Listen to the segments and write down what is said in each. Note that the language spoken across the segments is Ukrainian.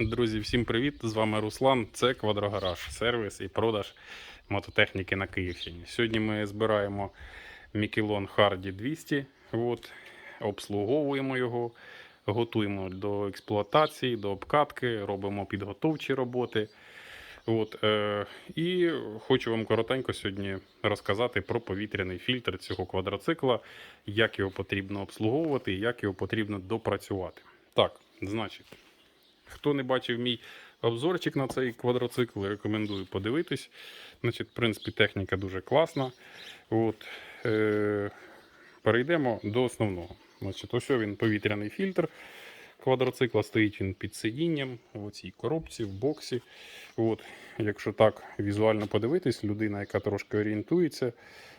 Друзі, всім привіт! З вами Руслан. Це Квадрогараж, сервіс і продаж мототехніки на Київщині. Сьогодні ми збираємо Мікелон Харді 200. От, обслуговуємо його, готуємо до експлуатації, до обкатки, робимо підготовчі роботи. От, е, і хочу вам коротенько сьогодні розказати про повітряний фільтр цього квадроцикла, як його потрібно обслуговувати і як його потрібно допрацювати. Так, значить, хто не бачив мій обзорчик на цей квадроцикл, рекомендую подивитись. Значить, в принципі, техніка дуже класна. От, е, перейдемо до основного. Значить, ось він повітряний фільтр квадроцикла, стоїть він під сидінням в цій коробці, в боксі. От, якщо так візуально подивитись, людина, яка трошки орієнтується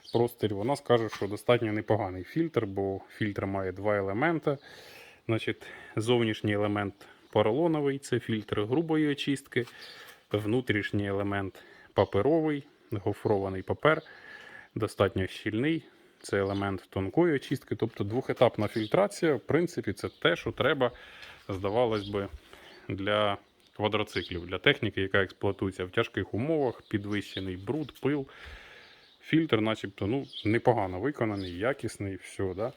в просторі, вона скаже, що достатньо непоганий фільтр, бо фільтр має два елементи. Значить, зовнішній елемент поролоновий це фільтр грубої очистки, внутрішній елемент паперовий, гофрований папер, достатньо щільний. Це елемент тонкої очистки, тобто двохетапна фільтрація, в принципі, це те, що треба, здавалось би, для квадроциклів, для техніки, яка експлуатується в тяжких умовах, підвищений бруд, пил. Фільтр, начебто, ну, непогано виконаний, якісний, все. Да?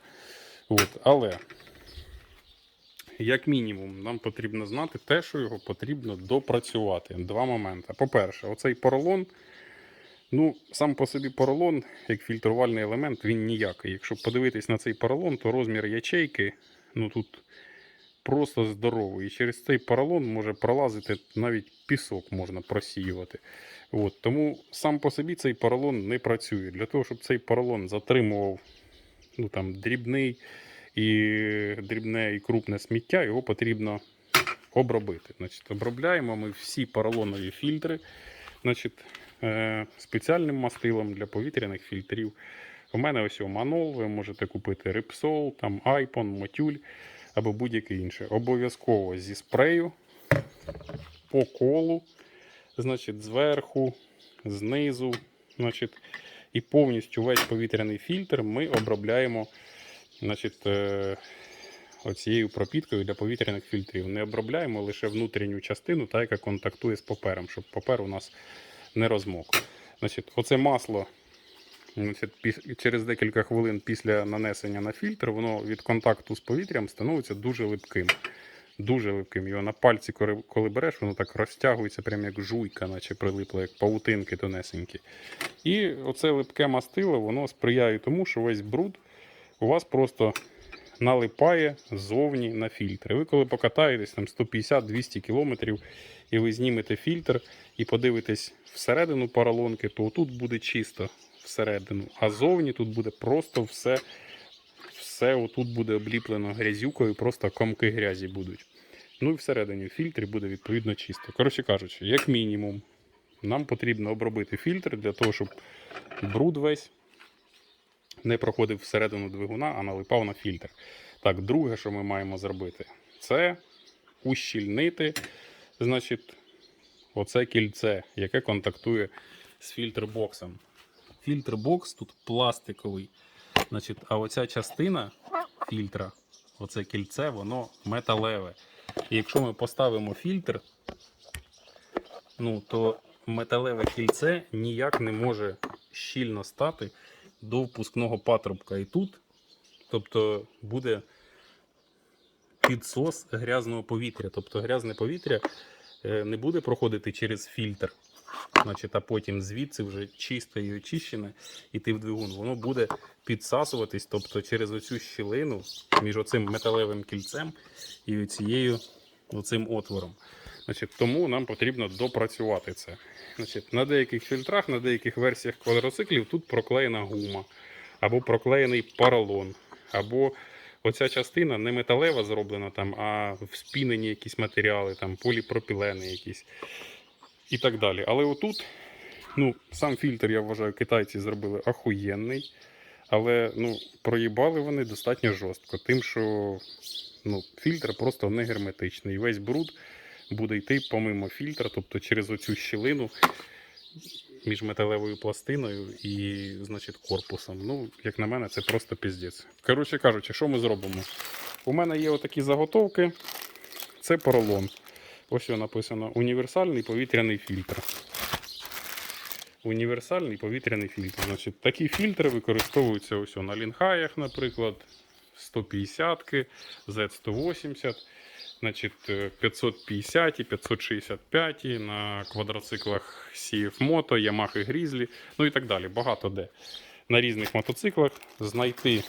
От, але, як мінімум, нам потрібно знати те, що його потрібно допрацювати. Два моменти. По-перше, оцей поролон. Ну, сам по собі поролон, як фільтрувальний елемент, він ніякий. Якщо подивитись на цей поролон, то розмір ячейки ну тут просто здоровий. І через цей поролон може пролазити навіть пісок можна просіювати. От, тому сам по собі цей поролон не працює. Для того, щоб цей поролон затримував ну, там, дрібний і дрібне і крупне сміття, його потрібно обробити. Значить, Обробляємо ми всі поролонові фільтри. Значить, е, спеціальним мастилом для повітряних фільтрів. У мене ось манол, ви можете купити Рипсол, там Айпон, Мотюль або будь-яке інше. Обов'язково зі спрею по колу, значить, зверху, знизу, значить, і повністю весь повітряний фільтр ми обробляємо значить, е, оцією пропіткою для повітряних фільтрів. Не обробляємо лише внутрішню частину, та, яка контактує з папером, щоб папер у нас не розмок. Значить, Оце масло значить, через декілька хвилин після нанесення на фільтр, воно від контакту з повітрям становиться дуже липким. Дуже липким. Його на пальці, коли- береш, воно так розтягується, прям як жуйка, наче прилипло, як павутинки тонесенькі. І оце липке мастило, воно сприяє тому, що весь бруд у вас просто налипає ззовні на фільтр. І ви коли покатаєтесь там 150-200 км і ви знімете фільтр і подивитесь всередину поролонки, то тут буде чисто всередину, а зовні тут буде просто все, все отут буде обліплено грязюкою, просто комки грязі будуть. Ну і всередині в фільтрі буде відповідно чисто. Коротше кажучи, як мінімум, нам потрібно обробити фільтр для того, щоб бруд весь не проходив всередину двигуна, а налипав на фільтр. Так, друге, що ми маємо зробити, це ущільнити, значить, оце кільце, яке контактує з фільтрбоксом. Фільтрбокс тут пластиковий. Значить, а оця частина фільтра, оце кільце, воно металеве. І якщо ми поставимо фільтр, ну, то металеве кільце ніяк не може щільно стати до впускного патрубка. І тут, тобто, буде підсос грязного повітря. Тобто грязне повітря е, не буде проходити через фільтр, значить, а потім звідси вже чисте і очищене іти в двигун. Воно буде підсасуватись, тобто через оцю щілину між оцим металевим кільцем і цією оцим отвором. Значить, тому нам потрібно допрацювати це. Значить, на деяких фільтрах, на деяких версіях квадроциклів тут проклеєна гума, або проклеєний поролон, або оця частина не металева зроблена, там, а вспінені якісь матеріали, там, поліпропілени якісь і так далі. Але отут, ну, сам фільтр, я вважаю, китайці зробили ахуєнний. Але ну, проїбали вони достатньо жорстко, тим, що ну, фільтр просто не герметичний. Весь бруд буде йти помимо фільтра, тобто через оцю щілину між металевою пластиною і, значить, корпусом. Ну, як на мене, це просто піздець. Коротше кажучи, що ми зробимо? У мене є отакі заготовки. Це поролон. Ось його написано універсальний повітряний фільтр. Універсальний повітряний фільтр. Значить, такі фільтри використовуються ось на лінхаях, наприклад, 150-ки, Z180, значить, е, 550 і 565 на квадроциклах CF Moto, Yamaha Grizzly, ну і так далі. Багато де. На різних мотоциклах знайти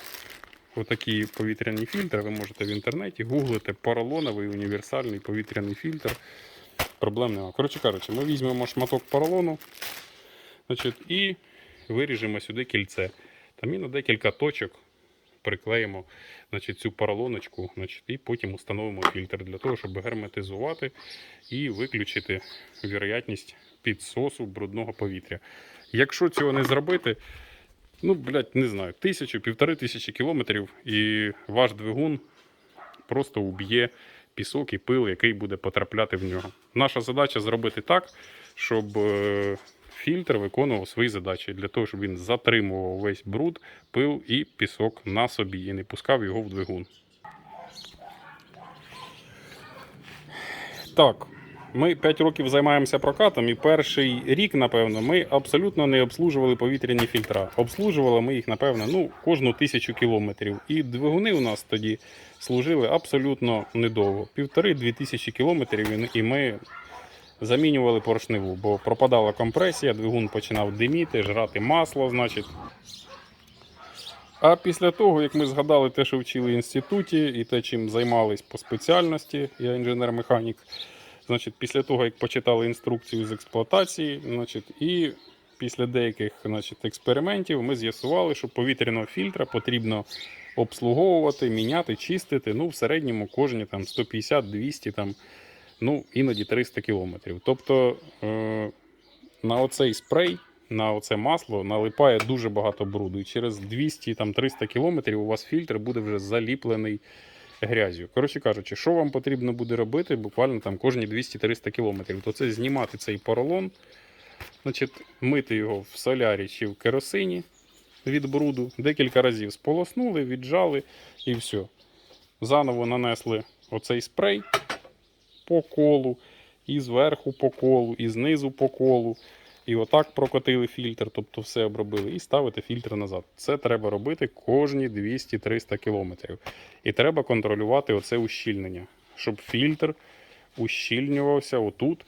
отакі повітряні фільтри ви можете в інтернеті, гуглите поролоновий універсальний повітряний фільтр. Проблем немає. Коротше кажучи, ми візьмемо шматок поролону значить, і виріжемо сюди кільце. Там і на декілька точок приклеїмо значить, цю поролоночку, значить, і потім установимо фільтр для того, щоб герметизувати і виключити вірогятність підсосу брудного повітря. Якщо цього не зробити, ну, блядь, не знаю, тисячу, півтори тисячі кілометрів, і ваш двигун просто уб'є пісок і пил, який буде потрапляти в нього. Наша задача зробити так, щоб е, фільтр виконував свої задачі для того, щоб він затримував весь бруд, пил і пісок на собі і не пускав його в двигун. Так, ми 5 років займаємося прокатом, і перший рік, напевно, ми абсолютно не обслужували повітряні фільтра. Обслужували ми їх, напевно, ну, кожну тисячу кілометрів. І двигуни у нас тоді служили абсолютно недовго. Півтори-дві тисячі кілометрів, і- ми замінювали поршневу, бо пропадала компресія, двигун починав диміти, жрати масло, значить. А після того, як ми згадали те, що вчили в інституті, і те, чим займались по спеціальності, я інженер-механік, значить, після того, як почитали інструкцію з експлуатації, значить, і після деяких значить, експериментів ми з'ясували, що повітряного фільтра потрібно обслуговувати, міняти, чистити. Ну, в середньому кожні там 150-200, там, ну, іноді 300 кілометрів. Тобто е- на оцей спрей, на оце масло налипає дуже багато бруду. І через 200-300 кілометрів у вас фільтр буде вже заліплений грязю. Коротше кажучи, що вам потрібно буде робити буквально там кожні 200-300 кілометрів, то це знімати цей поролон, значить, мити його в солярі чи в керосині від бруду, декілька разів сполоснули, віджали і все. Заново нанесли оцей спрей по колу, і зверху по колу, і знизу по колу. І отак прокотили фільтр, тобто все обробили, і ставити фільтр назад. Це треба робити кожні 200-300 кілометрів. І треба контролювати оце ущільнення, щоб фільтр ущільнювався отут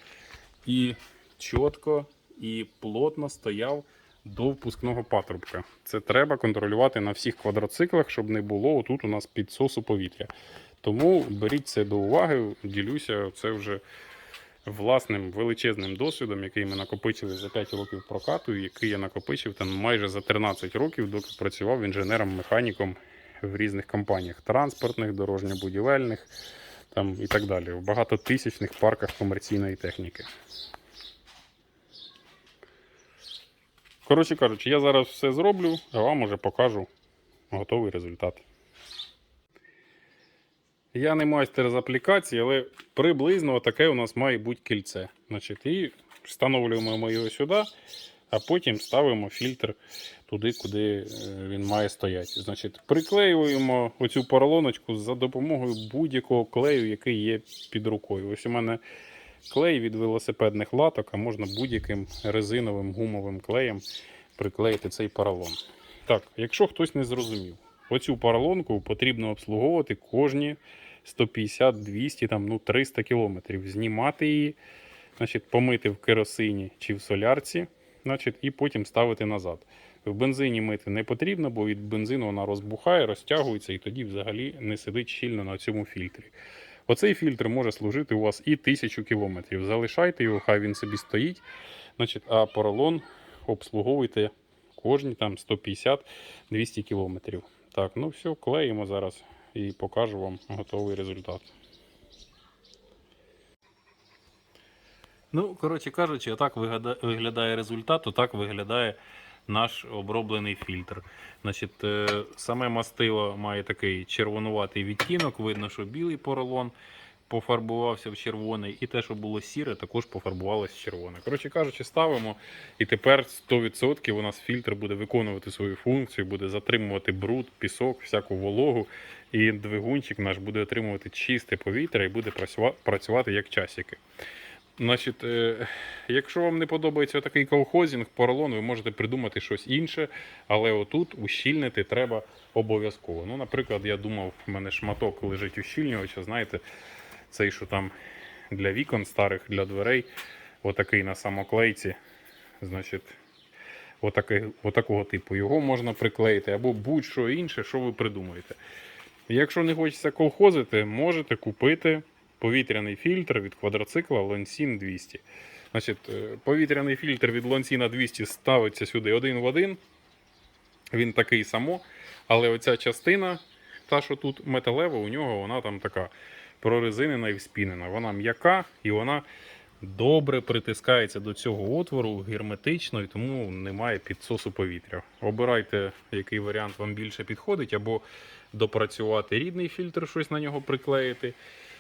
і чітко і плотно стояв до впускного патрубка. Це треба контролювати на всіх квадроциклах, щоб не було отут у нас підсосу повітря. Тому беріть це до уваги, ділюся це вже власним величезним досвідом, який ми накопичили за 5 років прокату, який я накопичив там майже за 13 років, доки працював інженером-механіком в різних компаніях транспортних, дорожньо-будівельних там, і так далі, в багатотисячних парках комерційної техніки. Коротше кажучи, я зараз все зроблю, а вам уже покажу готовий результат. Я не майстер з аплікації, але приблизно таке у нас має бути кільце. Значить, і встановлюємо ми його сюди, а потім ставимо фільтр туди, куди е, він має стояти. Значить, приклеюємо оцю поролоночку за допомогою будь-якого клею, який є під рукою. Ось у мене клей від велосипедних латок, а можна будь-яким резиновим гумовим клеєм приклеїти цей поролон. Так, якщо хтось не зрозумів, оцю поролонку потрібно обслуговувати кожні 150, 200, там, ну, 300 кілометрів. Знімати її, значить, помити в керосині чи в солярці, значить, і потім ставити назад. В бензині мити не потрібно, бо від бензину вона розбухає, розтягується і тоді взагалі не сидить щільно на цьому фільтрі. Оцей фільтр може служити у вас і тисячу кілометрів. Залишайте його, хай він собі стоїть. Значить, а поролон обслуговуйте кожні там 150-200 кілометрів. Так, ну все, клеїмо зараз і покажу вам готовий результат. Ну, коротше кажучи, отак виглядає результат, отак виглядає наш оброблений фільтр. Значить, е, саме мастило має такий червонуватий відтінок, видно, що білий поролон. Пофарбувався в червоний, і те, що було сіре, також пофарбувалося в червоне. Коротше кажучи, ставимо, і тепер 100% у нас фільтр буде виконувати свою функцію, буде затримувати бруд, пісок, всяку вологу, і двигунчик наш буде отримувати чисте повітря і буде працювати як часики. Значить, е, якщо вам не подобається такий колхозінг, поролон, ви можете придумати щось інше, але отут ущільнити треба обов'язково. Ну, наприклад, я думав, в мене шматок лежить ущільнювача, знаєте, цей, що там для вікон старих, для дверей, отакий на самоклейці. Значить, отакий, отакого типу. Його можна приклеїти або будь-що інше, що ви придумаєте. Якщо не хочеться колхозити, можете купити повітряний фільтр від квадроцикла Lonsin 200. Значить, е, повітряний фільтр від Lonsin 200 ставиться сюди один в один. Він такий само, але оця частина, та, що тут металева, у нього вона там така прорезинена і вспінена. Вона м'яка і вона добре притискається до цього отвору герметично, і тому немає підсосу повітря. Обирайте, який варіант вам більше підходить, або допрацювати рідний фільтр, щось на нього приклеїти,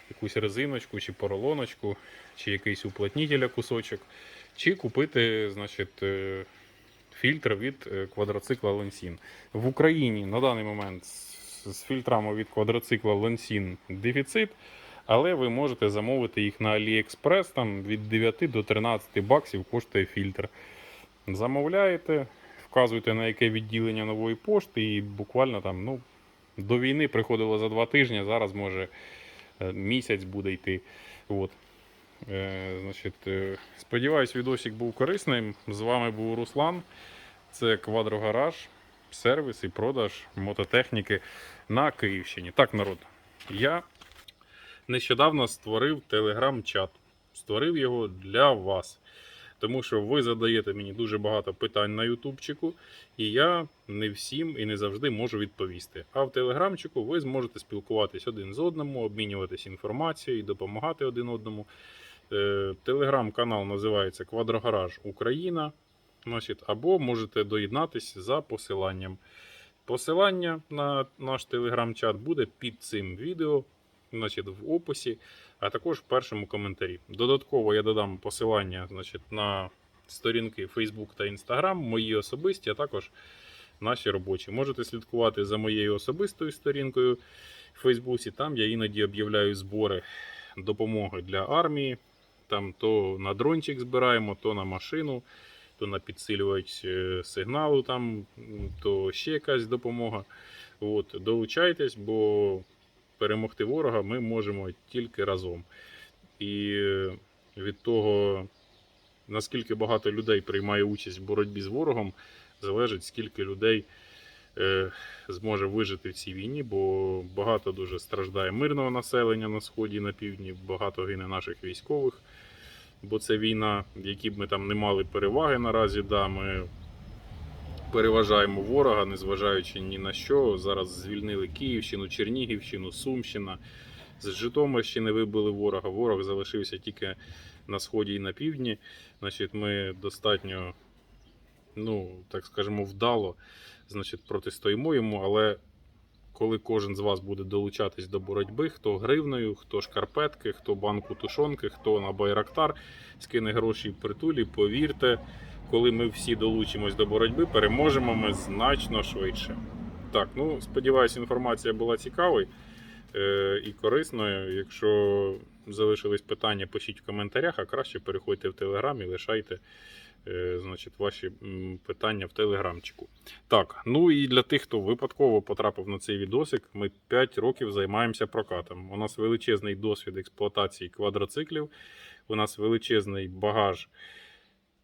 якусь резиночку чи поролоночку, чи якийсь уплотнітеля кусочок, чи купити, значить. е, Фільтр від е, квадроцикла Lensin. В Україні на даний момент з, фільтрами від квадроцикла Lensin дефіцит, але ви можете замовити їх на AliExpress, там від 9 до 13 баксів коштує фільтр. Замовляєте, вказуєте на яке відділення нової пошти, і буквально там ну, до війни приходило за два тижні, зараз може е, місяць буде йти. От. Е, значить, е, сподіваюсь, відосик був корисним. З вами був Руслан. Це Квадрогараж, сервіс і продаж мототехніки на Київщині. Так, народ, я нещодавно створив телеграм-чат. Створив його для вас. Тому що ви задаєте мені дуже багато питань на ютубчику, і я не всім і не завжди можу відповісти. А в телеграмчику ви зможете спілкуватись один з одним, обмінюватись інформацією, допомагати один одному. Е, Телеграм-канал називається Квадрогараж Україна. Значить, або можете доєднатися за посиланням. Посилання на наш телеграм-чат буде під цим відео, значить, в описі, а також в першому коментарі. Додатково я додам посилання значить, на сторінки Facebook та Instagram, мої особисті, а також наші робочі. Можете слідкувати за моєю особистою сторінкою в Фейсбуці. Там я іноді об'являю збори допомоги для армії. Там то на дрончик збираємо, то на машину, то на підсилювач е, сигналу, там, то ще якась допомога. От, долучайтесь, бо перемогти ворога ми можемо тільки разом. І е, від того, наскільки багато людей приймає участь в боротьбі з ворогом, залежить, скільки людей е, зможе вижити в цій війні, бо багато дуже страждає мирного населення на сході і на півдні, багато гине наших військових. Бо це війна, в якій б ми там не мали переваги наразі. Да, ми переважаємо ворога, незважаючи ні на що. Зараз звільнили Київщину, Чернігівщину, Сумщина. З Житомирщини вибили ворога. Ворог залишився тільки на сході і на півдні. Значить, ми достатньо, ну так скажемо, вдало значить, протистоїмо йому, але коли кожен з вас буде долучатись до боротьби, хто гривною, хто шкарпетки, хто банку тушонки, хто на байрактар, скине гроші в притулі, повірте, коли ми всі долучимось до боротьби, переможемо ми значно швидше. Так, ну сподіваюся, інформація була цікавою е, і корисною. Якщо залишились питання, пишіть в коментарях, а краще переходьте в Телеграм і лишайте значить, ваші питання в телеграмчику. Так, ну і для тих, хто випадково потрапив на цей відосик, ми 5 років займаємося прокатом. У нас величезний досвід експлуатації квадроциклів, у нас величезний багаж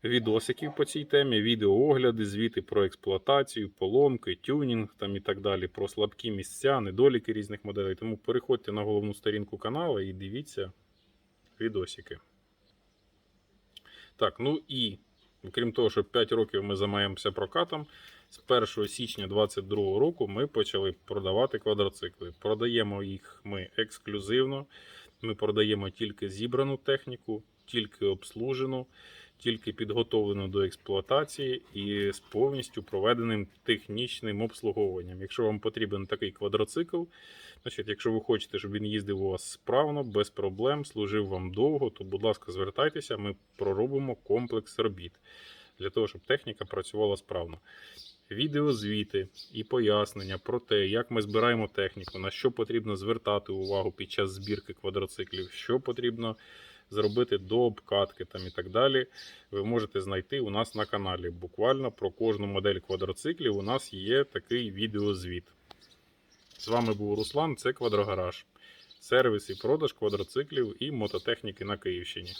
відосиків по цій темі, відеоогляди, звіти про експлуатацію, поломки, тюнінг там і так далі, про слабкі місця, недоліки різних моделей. Тому переходьте на головну сторінку каналу і дивіться відосики. Так, ну і крім того, що 5 років ми займаємося прокатом, з 1 січня 2022 року ми почали продавати квадроцикли. Продаємо їх ми ексклюзивно. Ми продаємо тільки зібрану техніку, тільки обслужену, тільки підготовлено до експлуатації і з повністю проведеним технічним обслуговуванням. Якщо вам потрібен такий квадроцикл, значить, якщо ви хочете, щоб він їздив у вас справно, без проблем, служив вам довго, то, будь ласка, звертайтеся, ми проробимо комплекс робіт для того, щоб техніка працювала справно. Відеозвіти і пояснення про те, як ми збираємо техніку, на що потрібно звертати увагу під час збірки квадроциклів, що потрібно зробити до обкатки там і так далі. Ви можете знайти у нас на каналі. Буквально про кожну модель квадроциклів у нас є такий відеозвіт. З вами був Руслан, це Квадрогараж. Сервіс і продаж квадроциклів і мототехніки на Київщині.